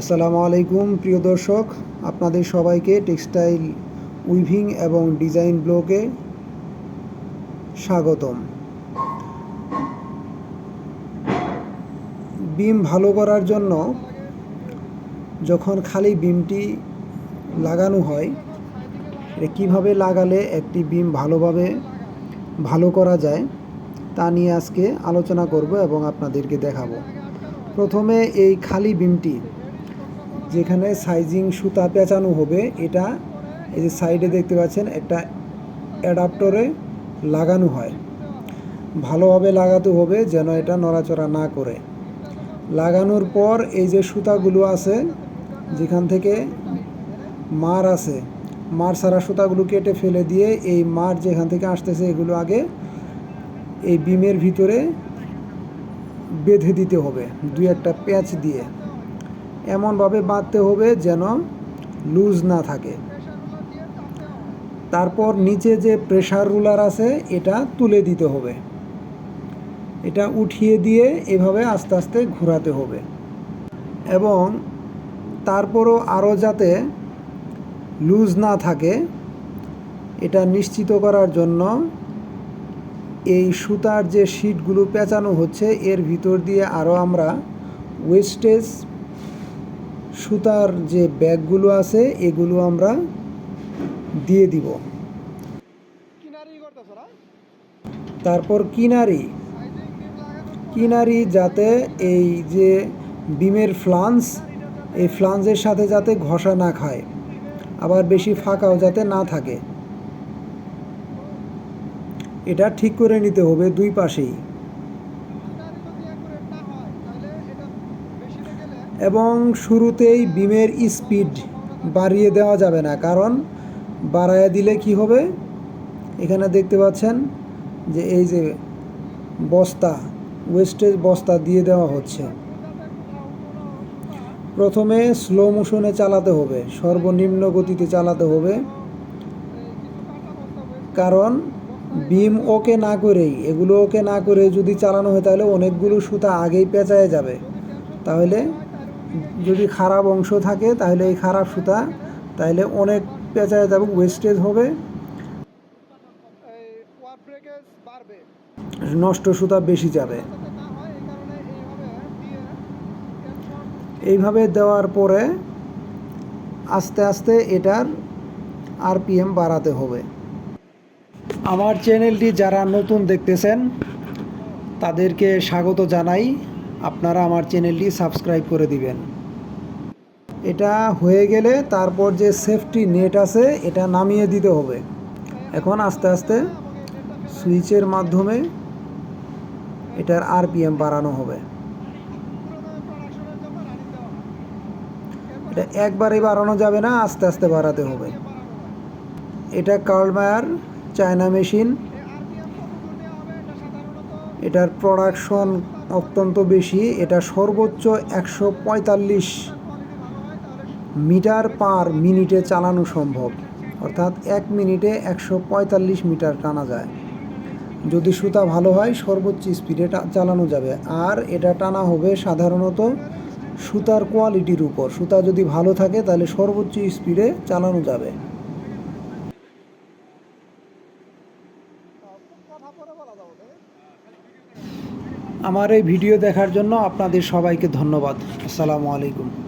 আসসালামু আলাইকুম, প্রিয় দর্শক। আপনাদের সবাইকে টেক্সটাইল উইভিং এবং ডিজাইন ব্লগে স্বাগতম। বিম ভালো করার জন্য যখন খালি বিমটি লাগানো হয়, এটা কীভাবে লাগালে একটি বিম ভালোভাবে ভালো করা যায়, তা নিয়ে আজকে আলোচনা করব এবং আপনাদেরকে দেখাবো। প্রথমে এই খালি বিমটি যেখানে সাইজিং সুতা পেঁচানো হবে, এটা এই যে সাইডে দেখতে পাচ্ছেন, একটা অ্যাডাপ্টরে লাগানো হয়। ভালোভাবে লাগাতে হবে যেন এটা নড়াচড়া না করে। লাগানোর পর এই যে সুতাগুলো আছে, যেখান থেকে মার আছে, মার সারা সুতাগুলো কেটে ফেলে দিয়ে এই মার যেখান থেকে আসতেছে, এগুলো আগে এই বিমের ভিতরে বেঁধে দিতে হবে, দুই একটা প্যাচ দিয়ে। এমনভাবে বাঁধতে হবে যেন লুজ না থাকে। তারপর নিচে যে প্রেশার রুলার আছে, এটা তুলে দিতে হবে। এটা উঠিয়ে দিয়ে এভাবে আস্তে আস্তে ঘোরাতে হবে। এবং তারপরও আরও যাতে লুজ না থাকে, এটা নিশ্চিত করার জন্য এই সুতার যে শিটগুলো পেঁচানো হচ্ছে, এর ভিতর দিয়ে আরও আমরা ওয়েস্টেজ সুতার যে ব্যাগগুলো আছে এগুলো আমরা দিয়ে দিব। তারপর কিনারি। কিনারি যাতে এই যে বিমের ফ্লান্স এই ফ্লান্সের সাথে যাতে ঘষা না খায় আবার বেশি ফাঁকাও যাতে না থাকে। এটা ঠিক করে নিতে হবে দুই পাশেই। এবং শুরুতেই বিমের স্পিড বাড়িয়ে দেওয়া যাবে না, কারণ বাড়ায় দিলে কি হবে? এখানে দেখতে পাচ্ছেন যে এই যে বস্তা ওয়েস্টেজ বস্তা দিয়ে দেওয়া হচ্ছে। প্রথমে স্লো মোশনে চালাতে হবে, সর্বনিম্ন গতিতে চালাতে হবে। কারণ বিম ওকে না করেই, এগুলো ওকে না করে যদি চালানো হয় তাহলে অনেকগুলো সুতা আগেই পেঁচায় যাবে। তাহলে যদি খারাপ অংশ থাকে, তাহলে এই খারাপ সুতা তাহলে অনেক পেঁচায় যাবে ওয়েস্টেজ হবে। নষ্ট সুতা বেশি যাবে। এইভাবে দেওয়ার পরে আস্তে আস্তে এটার আরপিএম বাড়াতে হবে। আমার চ্যানেলটি যারা নতুন দেখতেছেন, তাদেরকে স্বাগত জানাই। আপনারা আমার চ্যানেলটি সাবস্ক্রাইব করে দিবেন। এটা হয়ে গেলে তারপর যে সেফটি নেট আছে, এটা নামিয়ে দিতে হবে। এখন আস্তে আস্তে সুইচের মাধ্যমে এটার আরপিএম বাড়ানো হবে। এটা একবারেই বাড়ানো যাবে না, আস্তে আস্তে বাড়াতে হবে। এটা কার্লমায়ার চায়না মেশিন। এটার প্রোডাকশন অত্যন্ত বেশি। এটা সর্বোচ্চ একশো পঁয়তাল্লিশ মিটার পার মিনিটে চালানো সম্ভব। অর্থাৎ এক মিনিটে একশো পঁয়তাল্লিশ মিটার টানা যায়। যদি সুতা ভালো হয়, সর্বোচ্চ স্পিডে চালানো যাবে। আর এটা টানা হবে সাধারণত সুতার কোয়ালিটির উপর। সুতা যদি ভালো থাকে, তাহলে সর্বোচ্চ স্পিডে চালানো যাবে। আমার এই ভিডিও দেখার জন্য আপনাদের সবাইকে ধন্যবাদ। আসসালামু আলাইকুম।